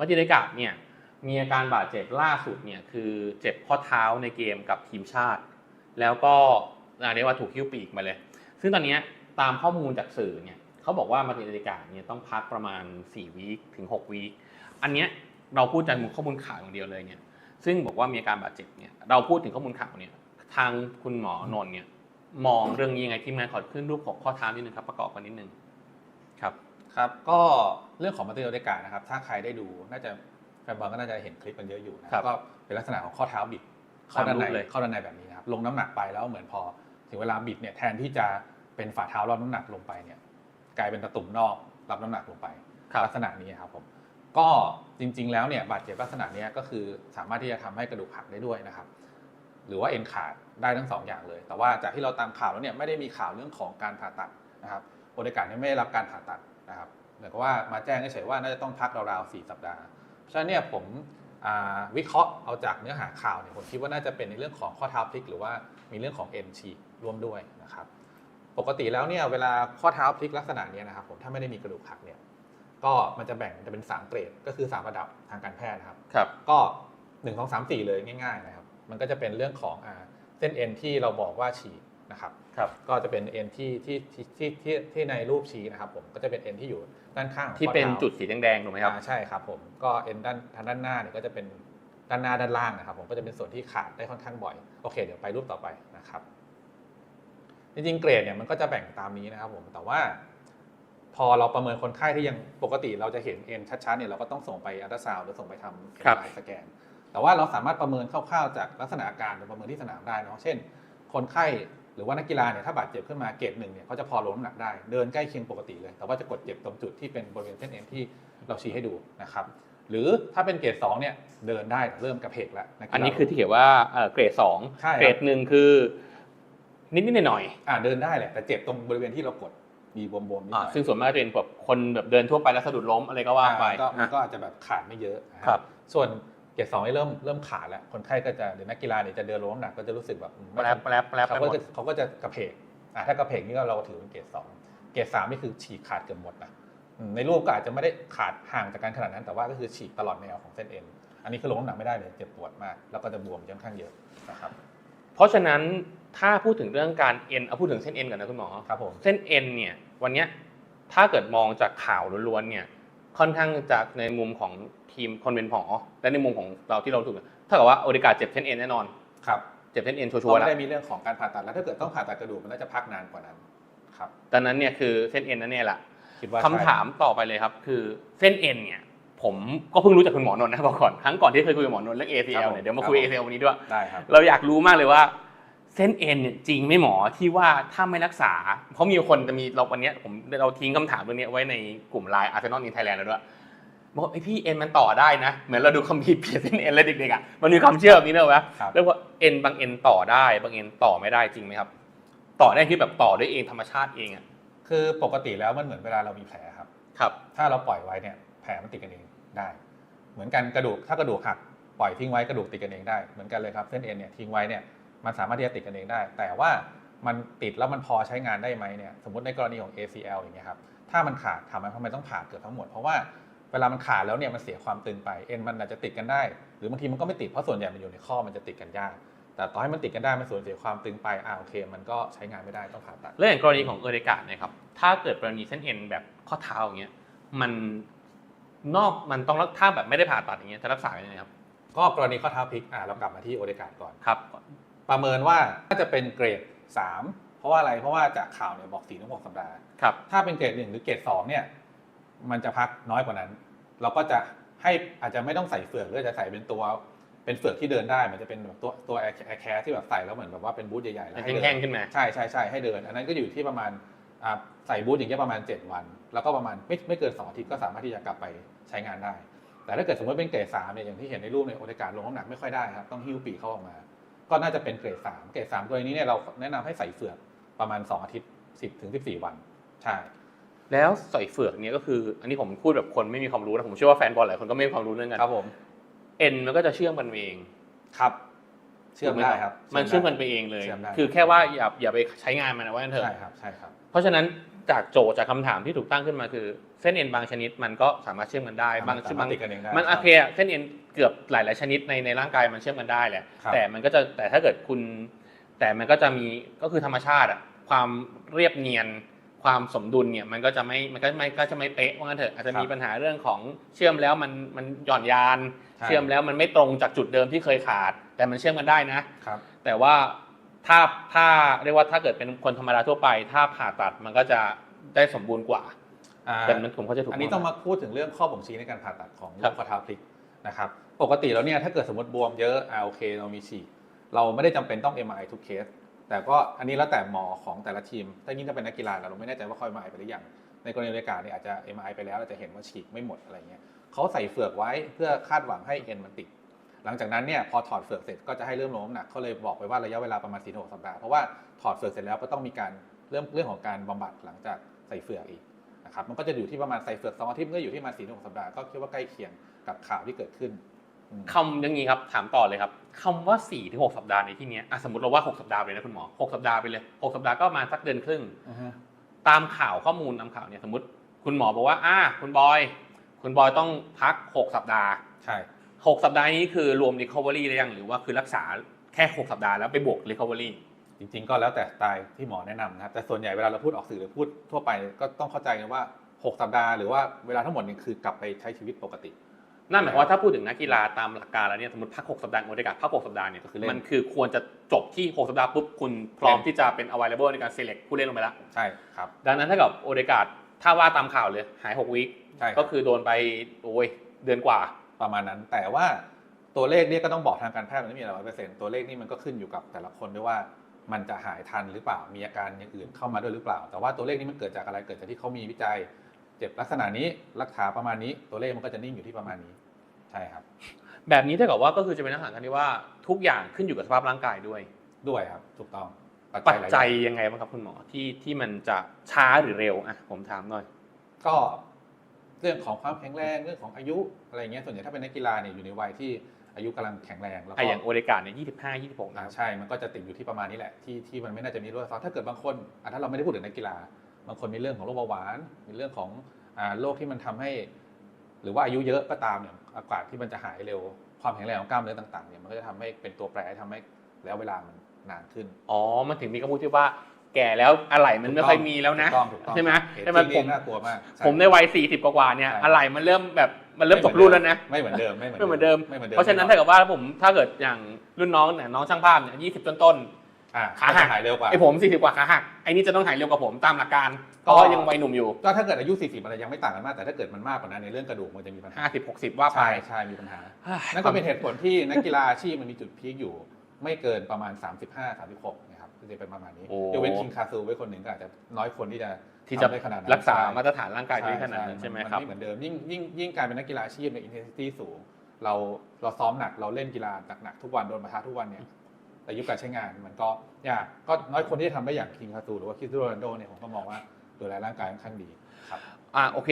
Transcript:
มาติเดกะเนี่ยมีอาการบาดเจ็บล่าสุดเนี่ยคือเจ็บข้อเท้าในเกมกับทีมชาติ แล้วก็เรียกว่าถูกคิ้วปีกมาเลย ซึ่งตอนนี้ตามข้อมูลจากสื่อเนี่ยเขาบอกว่ามาติเดกะเนี่ยต้องพักประมาณ4วีคถึง6วีคอันเนี้ยเราพูดจากข้อมูลข่าวอย่างเดียวเลยเนี่ยซึ่งบอกว่ามีอาการบาดเจ็บเนี่ยเราพูดถึงข้อมูลข่าวเนี่ยทางคุณหมอนน์เนี่ยมองเรื่องนี้ยังไงทีมงานขอขึ้นรูปของข้อเท้านิดนึงครับประกอบกันนิดนึง ครับครับก็เรื่องของมาติโอเดกานะครับถ้าใครได้ดูน่าจะแฟนบอลก็น่าจะเห็นคลิปกันเยอะอยู่นะครับก็เป็นลักษณะของข้อเท้าบิดเข้าด้านในตามรูปเลยเข้าด้านในแบบนี้นะครับลงน้ำหนักไปแล้วเหมือนพอถึงเวลาบิดเนี่ยแทนที่จะเป็นฝ่าเท้ารับน้ำหนักลงไปเนี่ยกลายเป็นตะตุ่มนอกรับน้ำหนักลงไปครับลักษณะนี้ครับผมก็จริง ๆ แล้วเนี่ยบาดเจ็บลักษณะเนี้ยก็คือสามารถที่จะทำให้กระดูกหักได้ด้วยนะครับ หรือว่าเอ็นขาดได้ทั้งสองอย่างเลย แต่ว่าจากที่เราตามข่าวแล้วเนี่ยไม่ได้มีข่าวเรื่องของการผ่าตัดนะครับโอเดกาเนี่ยไม่ได้รับการผ่าตัด นะครับเหมือนกับว่ามาแจ้งเฉยๆว่าน่าจะต้องพักราวๆ4สัปดาห์เพราะฉะนั้นเนี่ยผมอ่าวิเคราะห์เอาจากเนื้อหาข่าวเนี่ยผมคิดว่าน่าจะเป็นในเรื่องของข้อเท้าพลิก หรือว่ามีเรื่องของเอ็นฉีกร่วมด้วยนะครับปกติแล้วเนี่ยเวลาข้อเท้าพลิกลักษณะเนี้ยนะครับผมถ้าไม่ได้มีกระดูกหักเนี่ยก็มันจะแบ่งจะเป็นสามเกรดก็คือสามระดับทางการแพทย์นะครับครับก็ 1 2 3 4 เลยง่ายๆนะครับมันก็จะเป็นเรื่องของอ่าเส้นเอ็นที่เราบอกว่าฉีก นะครับครับ ก็จะเป็นเอ็นที่ที่ที่ที่ที่ที่ในรูปชี้นะครับผมก็จะเป็นเอ็นที่อยู่ด้านข้างของที่ข้อเป็นท้าจุดสีแดงๆถูกไหมครับ อ่าใช่ครับผมก็เอ็นด้านทางด้านหน้าเนี่ยก็จะเป็นด้านหน้าด้านล่างนะครับ ผมก็จะเป็นส่วนที่ขาดได้ค่อนข้างบ่อยโอเค เดี๋ยวไปรูปต่อไปนะครับ จริงๆเกรดเนี่ยมันก็จะแบ่งตามนี้นะครับผมแต่ว่า พอเราประเมินคนไข้ที่ยังปกติเราจะเห็นเอ็นชัดๆเนี่ยเราก็ต้องส่งไปอัลตราซาวด์หรือส่งไปทำครับไสแกน แต่ว่าเราสามารถประเมินคร่าวๆจากลักษณะอาการหรือประเมินที่สนามได้เนาะเช่น คนไข้หรือว่านักกีฬาเนี่ยถ้าบาดเจ็บขึ้นมาเกรดหนึ่งเนี่ยเขาจะพอลดน้ำหนักได้ เดินใกล้เคียงปกติเลย แต่ว่าจะกดเจ็บตรงจุดที่เป็นบริเวณเส้นเอ็นที่เราชี้ให้ดูนะครับหรือถ้าเป็นเกรดสองเนี่ยเดินได้เริ่มกระเพกแล้วกกีฬาอันนี้คือที่เขียนว่าเอ่อเกรดสองใช่ครับเกรดหนึ่งคือนิดๆหน่อยอ่าเดินได้แหละแต่เจ็บตรงบริเวณที่เรากดมีบวมๆนิดๆอ่าหน่อยซึ่งส่วนมากจะเป็นแบบคนแบบเดินทั่วไปแล้วสะดุดล้มอะไรก็ว่าไปอ่ก็มันอะก็อาจจะแบบขาดไม่เยอะนะครับส่วน เกรดสองนี่เริ่มเริ่มขาดแล้ว คนไข้ก็จะหรือนักกีฬาเนี่ยจะเดินลงน้ำหนักก็จะรู้สึกแบบอืมแปไม่ลบแปลบแปลบไปเขาหมก็ดจะเขาก็จะกระเพกอะถ้ากระเพกนี่ก็เราถือเป็นเกรดสองเกรดสามนี่คือฉีกขาดเกือบหมดนะอืมในรูปก็อาจจะไม่ได้ขาดห่างจากกันขนาดนั้น แต่ว่าก็คือฉีกตลอดแนวของเส้นเอ็นอันนี้คือลงน้ำหนักไม่ได้เลยเจ็บปวดมาก แล้วก็จะบวมค่อนข้างเยอะนะครับเพราะฉะนั้นถ้าพูดถึงเรื่องการเอ็นเอาพูดถึงเส้นเอ็นก่อนนะคุณหมอครับผมเส้นเอ็นเนี่ยวันเนี้ยถ้าเกิดมองจากข่าวล้วนๆเนี่ย ค่อนข้างจากในมุมของทีมคนเป็นผอและในมุมของเราที่เราถูกถ้ากับว่าโอริกาเจ็บเส้นเอ็นแน่นอนครับเจ็บเส้นเอ็นชัเพวร์ๆราะแล้วไม่ได้มีเรื่องของการผ่าตัดแล้วถ้าเกิดต้องผ่าตัดกระดูกมันน่าจะพักนานกว่านั้นครับดังนั้นเนี่ยคือเส้นเอ็นนั่นเนี่ยแหละคิดว่าคำถามต่อไปเลยครับ คือเส้นเอ็นเนี่ยผมก็เพิ่งรู้จากคุณหมอนนท์นะบอกก่อนครั้งก่อนที่เคยคุยกับหมอนนท์เรื่อง ACL เนี่ยเดี๋ยวมาคุย ACL วันนี้ด้วยได้ครับเราอยากรู้มากเลยว่าเส้นเอ็นเนี่ยจริงไหม่หมอที่ว่าถ้าไม่รักษา เพราะมีคนจะมีเราวันเนี้ยผมเราทิ้งคำถามเรื่องนี้ไว้ในกลุ่มไลน์อาร์เซนอลในไทยแลนด์แล้วด้วยบอกไอยพี่เอ็นมันต่อได้นะ เหมือนเราดูคำพีร์เปลี่ยนเส้นเอ็นแล้วเด็กๆอะมันมีความเชื่อแบบนี้ด้วยวะครับเรียกว่าเอ็นบางเอ็นต่อได้ บางเอ็นต่อไม่ได้จริงไหมครับ ต่อได้ที่แบบต่อด้วยเองธรรมชาติเองอะคือปกติแล้วมันเหมือนเวลาเรามีแผลครับ ครับ ถ้าเราปล่อยไว้เนี่ยแผลมันติดกันเองได้ เหมือนกันกระดูกถ้ากระดูกหักปล่อยทิ้งไว้กระดูกติดกันเองได้เหมือนกันเลยครับเส้นเอ็นเนี่ยทิ้งไว้เนี่ย มันสามารถที่จะติดกันเองได้ แต่ว่ามันติดแล้วมันพอใช้งานได้ไหมเนี่ยสมมติในกรณีของ ACL อย่างเงี้ยครับถ้ามันขาดถามว่าทำไมต้องผ่าเกือบทั้งหมด เพราะว่าเวลามันขาดแล้วเนี่ยมันเสียความตึงไปเอ็นมันอาจจะติดกันได้ หรือบางทีมันก็ไม่ติดเพราะส่วนใหญ่มันอยู่ในข้อมันจะติดกันยากแต่ต่อให้มันติดกันได้มันสูญเสียความตึงไปอ่าโอเค มันก็ใช้งานไม่ได้ต้องผ่าตัด แล้วอย่างกรณีของเอริกาเนี่ยครับถ้าเกิดกรณีเส้นเอ็นแบบข้อเท้าอย่างเงี้ยมันนอกมันต้องรักถ้าแบบไม่ได้ผ่าตัดอย่างเงี้ยจะรักษายังไงครับก็กรณีข้อเท้าพลิกอ่าเรากลับมาที่โอเดกาดก่อนครับ ประเมินว่าน่าจะเป็นเกรด 3 เพราะว่าอะไรเพราะว่าจากข่าวเนี่ยบอก4ีถึง6สัปดาห์ ครับ ถ้าเป็นเกรด 1 หรือเกรด 2 เนี่ย มันจะพักน้อยกว่านั้น เราก็จะให้อาจจะไม่ต้องใส่เฟือกหรือจะใส่เป็นตัวเป็นเฟือกที่เดินได้มันจะเป็นแบบตัวตัวแอร์แคร์ที่แบบใส่แล้วเหมือนแบบว่าเป็นบูทใหญ่ๆแล้วให้เดินแห้งๆขึ้นมาใช่ใช่ใช่ให้เดิน อันนั้นก็อยู่ที่ประมาณอ่าใส่บูทอย่างเงี้ยประมาณ 7 วัน แล้วก็ประมาณไม่ไม่เกิน2อาทิตย์ก็สามารถที่จะกลับไปใช้งานได้ แต่ถ้าเกิดสมมติเป็นเกรด3เนี่ยอย่างที่เห็นในรูปในยโอกาสลงน้ำหนักไม่ค่อยได้ครับต้องหิ้วปีกเข้าออกมา ก็น่าจะเป็นเกรด3เกรด3ตัวนี้เนี่ยเราแนะนำให้ใส่เฟือกประมาณ 2 อาทิตย์ 10ถึง14 วัน ใช่ แล้วใส่เฟือกเนี่ยก็คือ อันนี้ผมพูดแบบคนไม่มีความรู้นะผมเชื่อว่าแฟนบอลหลายคนก็ไม่มีความรู้เรื่องกันครับผมเอ็นมันก็จะเชื่อมกันเองครับ เชื่อมได้ครับ มันเชื่อมกันไปเองเลย เชื่อมได้ คือแค่ว่าอย่าอย่าไปใช้งานมันนะว่างั้นเถใช่อะครับใช่ครับ เพราะฉะนั้น จากโจทย์จากคำถามที่ถูกตั้งขึ้นมาคือ เส้นเอ็นบางชนิดมันก็สามารถเชื่อมกันได้บางสาบามางรถติดกันเองได้ มันคโอรับเคอะเส้นเอ็นเกือบหลาย ๆ ชนิดในในร่างกายมันเชื่อมกันได้แหละครับ แต่มันก็จะแต่ถ้าเกิดคุณ แต่มันก็จะมีก็คือธรรมชาติอะความเรียบเนียน ความสมดุลเนี่ยมันก็จะไม่มันก็ไม่ก็จะไม่เป๊ะว่างั้นเถอะอาจจะมีปัญหาเรื่องของเชื่อมแล้วมันมันหย่อนยาน ใช่ เชื่อมแล้วมันไม่ตรงจากจุดเดิมที่เคยขาด แต่มันเชื่อมกันได้นะ ครับ แต่ว่า ถ้าถ้าเรียกว่าถ้าเกิดเป็นคนธรรมดาทั่วไป ถ้าผ่าตัดมันก็จะได้สมบูรณ์กว่าอ่าแต่มันผมเข้าใจถูกอันนี้ไหมต้องมาพูดถึงเรื่องข้อบ่งชี้ในการผ่าตัดของครัโรบคข้อเท้าพลิกนะครับปกติแล้วเนี่ยถ้าเกิดสมมติบวมเยอะอ่าโอเคเรามีฉีกเราไม่ได้จำเป็นต้อง MRI ทุกเคส แต่ก็อันนี้แล้วแต่หมอของแต่ละทีม ถ้ายิ่งถ้าเป็นนักกีฬาเราไม่แน่ใจว่าเขา MRI ไปหรือยังในกรณีรายการเนี่ยอาจจะ MRI ไปแล้วเราจะเห็นว่าฉีกไม่หมดอะไรเงี้ยเขาใส่เฟือกไว้เพื่อคาดหวังให้เอ็นมันติด หลังจากนั้นเนี่ยพอถอดเฟือกเสร็จก็จะให้เริ่มลงน้ำหนักเขาเลยบอกไปว่าระยะเวลาประมาณ4-6สัปดาห์เพราะว่าถอดเฟือกเสร็จแล้วก็ต้องมีการเริ่มเรื่องของการบำบัดหลังจากใส่เฟือกอีกนะครับมันก็จะอยู่ที่ประมาณใส่เฟือกสองอาทิตย์มันก็อยู่ที่ประมาณ4-6สัปดาห์ก็คิดว่าใกล้เคียงกับข่าวที่เกิดขึ้นอืมคำอย่างนี้ครับถามต่อเลยครับคำว่า4ี่ถึงหสัปดาห์ในที่เนี้ยอะสมมติเราว่า 6 สัปดาห์ไปเลยนะคุณหมอ 6 สัปดาห์ไปเลย 6 สัปดาห์ก็ประมาณสักเดือนครึ่งอือฮึตามข่าวข้อมูลตามข่าวเนี่ยสมมติ คุณหมอบอกว่าอ่าคุณบอย คุณบอยต้องพัก 6 สัปดาห์ ใช่ 6 สัปดาห์นี้คือรวม recovery หรือยังหรือว่าคือรักษาแค่ 6 สัปดาห์แล้วไปบวก recovery จริง ๆ ก็แล้วแต่สไตล์ที่หมอแนะนำนะครับแต่ส่วนใหญ่เวลาเราพูดออกสื่อหรือพูดทั่วไปก็ต้องเข้าใจนะว่า 6 สัปดาห์หรือว่าเวลาทั้งหมดเนี่ยคือกลับไปใช้ชีวิตปกติ นั่นหมายความว่าถ้าพูดถึงนักกีฬาตามหลักการแล้วเนี่ยสมมติพัก 6 สัปดาห์โอเดกาพัก 6 สัปดาห์เนี่ยก็คือเล่น มันคือควรจะจบที่ 6 สัปดาห์ปุ๊บคุณพร้อมเล่นที่จะเป็น available ในการ select ผู้เล่นลงไปแล้ว ใช่ครับ ดังนั้นถ้ากับโอเดกาถ้าว่าตามข่าวเลยหาย 6 วีคใช่รับ ก็คือโดนไปโอ้ยเดือนกว่า ประมาณนั้น แต่ว่าตัวเลขเนี่ยก็ต้องบอกทางการแพทย์มันไม่มีร้อยเปอร์เซ็นต์ตัวเลขนี่มันก็ขึ้นอยู่กับแต่ละคนด้วยว่ามันจะหายทันหรือเปล่า มีอาการอย่างอื่นเข้ามาด้วยหรือเปล่า แต่ว่าตัวเลขนี้มันเกิดจากอะไร เกิดจากที่เขามีวิจัย เจ็บลักษณะนี้ รักษาประมาณนี้ ตัวเลขมันก็จะนิ่งอยู่ที่ประมาณนี้ ใช่ครับ แบบนี้เท่ากับว่าก็คือจะเป็นอาหารกันที่ว่าทุกอย่างขึ้นอยู่กับสภาพร่างกายด้วย ด้วยครับ ถูกต้อง ปัจหลาจัยอางยังไงบ้างครับคุณหมอที่ที่มันจะช้าหรือเร็ว อะ ผมถามหน่อย ก็ เรื่องของความแข็งแรงเรื่องของอายุอะไรเงี้ยส่วนใหญ่ถ้าเป็นนักกีฬาเนี่ยอยู่ในวัยที่อายุกำลังแข็งแรงแล้วไอ้ก็อย่างโอเดกาเนี่ยยี่สิบห้ายี่สิบหกอ่านะใช่ มันก็จะติดอยู่ที่ประมาณนี้แหละที่ที่มันไม่น่าจะมีโรคซ้อนถ้าเกิดบางคนอะถ้าเราไม่ได้พูดถึงนักกีฬาบางคนมีเรื่องของโรคเบาหวาน มีเรื่องของอ่าโรคที่มันทำให้ หรือว่าอายุเยอะก็ตามเนี่ยโอกาสที่มันจะหายเร็วความแข็งแรงของกล้ามเนื้อต่างๆเนี่ยมันก็จะทำให้เป็นตัวแปรทำให้แล้วเวลามันนานขึ้น อ๋อ มันถึงมีคำพูดที่ว่า แก่แล้วอะไรมันไม่ค่อยมีแล้วนะถูกต้องถูกต้องใช่ไหมเห็นใช่ไหมจริงผนี่มน่ากลัวมากช่ผมในวัยสี่สิบกว่าๆเนี่ยใช่อะไรมันเริ่มแบบมันเริ่มตกรุ่นแล้วนะไม่เหมือนเดิมไม่เหมือนไม่เหมือนเดิมไม่เหมือนเดิมเพราะฉะนั้นถ้าเกิดว่าผมถ้าเกิดอย่างรุ่นน้องเนี่ยน้องช่างภาพเนี่ยยี่สิบต้นอ่าขาหักจะหายเร็วกๆว่าไอ้ผมสี่สิบกว่าขาหักไอ้นี่จะต้องหายเร็วกว่าผมตามหลักการเพก็ราะว่ายังวัยหนุ่มอยู่ก็ถ้าเกิดอายุ 40มันยังไม่ต่างกันมากแต่ถ้าเกิดมันมากกว่านั้นในเรื่องกระดูกมันจะมีปัญหาห้าสิบหกสิบว่าไปใช่ใช่มีปัญหานั่นก็เป็นเหตุผลที่นักกีฬาอาชีพมันมีจุดพีคอยู่ ไม่เกินประมาณ 35 36นะครับ จะเป็นประมาณนี้โอ้ ยกเว้นคิงคาซูไว้คนหนึ่งก็อาจจะน้อยคนที่จะที่จะทำได้ขนาดนั้นรักษาใช่มาตรฐานร่างกายได้ขนาดนั้นใช่ไหมนครับไม่เหมือนเดิมยิ่งยิ่งยิ่งการเป็นนักกีฬาอาชีพในอินเทนซิตี้สูง เราเราซ้อมหนักเราเล่นกีฬาหนักๆทุกวันโดนประทะทุกวันเนี่ยแต่ยุคการใช้งานมันก็ยากก็น้อยคนที่จะทำได้อย่างคิงคาซูหรือว่าคิสโรนัลโดเนี่ยผมก็มองว่าดูแลร่างกายค่อนข้างดีครับอ่าโอเค